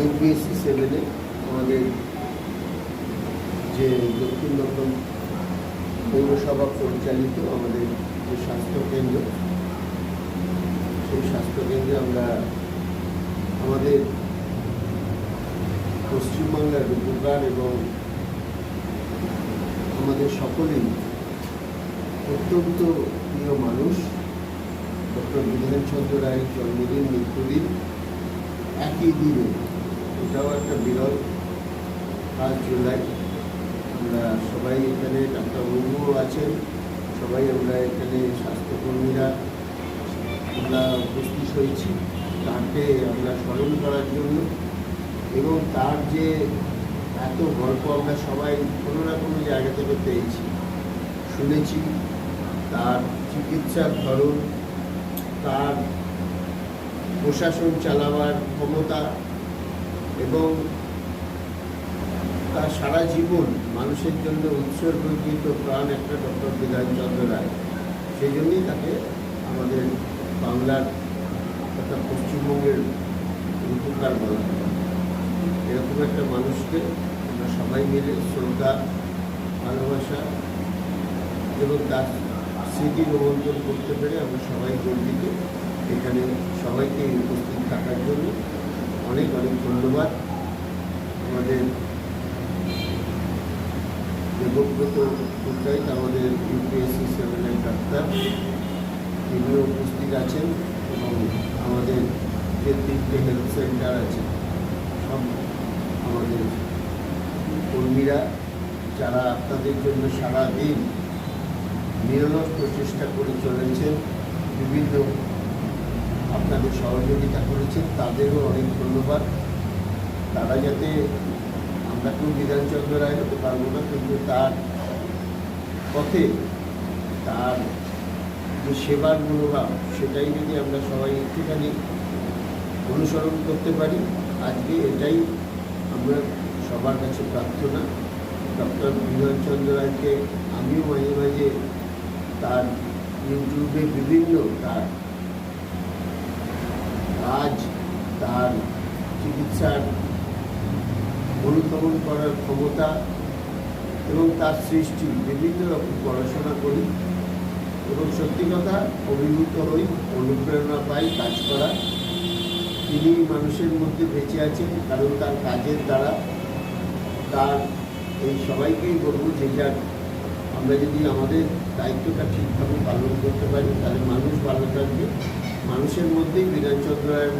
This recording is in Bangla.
ইউপিএসসি সেভেনে আমাদের যে দক্ষিণ দমদম পৌরসভা পরিচালিত আমাদের যে স্বাস্থ্যকেন্দ্র সেই স্বাস্থ্যকেন্দ্রে আমরা আমাদের পশ্চিমবাংলার উপকার এবং আমাদের সকলেই অত্যন্ত প্রিয় মানুষ। ডক্টর বিধানচন্দ্র রায়ের জন্মদিন, মৃত্যুদিন একই দিনে এটাও একটা বিরল। পাঁচ জুলাই আমরা সবাই এখানে ডাক্তারবাবুও আছেন। সবাই আমরা এখানে স্বাস্থ্যকর্মীরা আমরা উপস্থিত হয়েছি। তাকে আমরা স্মরণ করার জন্য এবং তার যে এত গল্প আমরা সবাই কোনো না কোনো জায়গা থেকে পেয়েছি, শুনেছি। তার চিকিৎসার ধরন, তার প্রশাসন চালাবার ক্ষমতা এবং তার সারা জীবন মানুষের জন্য উৎসর্গীত প্রাণ একটা ডক্টর বিধানচন্দ্র রায়। সেই জন্যই তাকে আমাদের বাংলার তথা পশ্চিমবঙ্গের উপকার বলা হয়। এরকম একটা মানুষকে আমরা সবাই মিলে শ্রদ্ধা, ভালোবাসা এবং তার স্মৃতি রোমন্থন করতে পেরে আমরা সবাই গর্বিত। এখানে সবাইকে উপস্থিত থাকার জন্য অনেক অনেক ধন্যবাদ। আমাদের দেবব্রত পুরকাইত আমাদের ইউপিএসসি সেভেনের ডাক্তার। তিনিও উপস্থিত আছেন এবং আমাদের যে হেলথ সেন্টার আছে। সব আমাদের কর্মীরা, যারা আপনাদের জন্য সারাদিন নিরলস প্রচেষ্টা করে চলেছেন, বিভিন্ন আপনাদের সহযোগিতা করেছেন তাদেরও অনেক ধন্যবাদ। তারা যাতে আমরা কেউ বিধানচন্দ্র রায় হতে পারব না, কিন্তু তার পথে তার যে সেবার মনোভাব, সেটাই যদি আমরা সবাই একটুখানি অনুসরণ করতে পারি, আজকে এটাই আমরা সবার কাছে প্রার্থনা। ডক্টর বিধানচন্দ্র রায়কে আমিও মাঝে মাঝে তার ইউটিউবে বিভিন্ন তার কাজ তার চিকিৎসার অনুধাবন করার ক্ষমতা এবং তার সৃষ্টি বিভিন্ন রকম পড়াশোনা করি এবং সত্যি কথা অভিভূত হই, অনুপ্রেরণা পাই কাজ করা। তিনি মানুষের মধ্যে বেঁচে আছেন কারণ তার কাজের দ্বারা। তার এই সবাইকেই বলব যে যার আমরা যদি আমাদের দায়িত্বটা ঠিকভাবে পালন করতে পারি, তাহলে মানুষ ভালো থাকবে। মানুষের মধ্যেই বিধানচন্দ্র রায়ের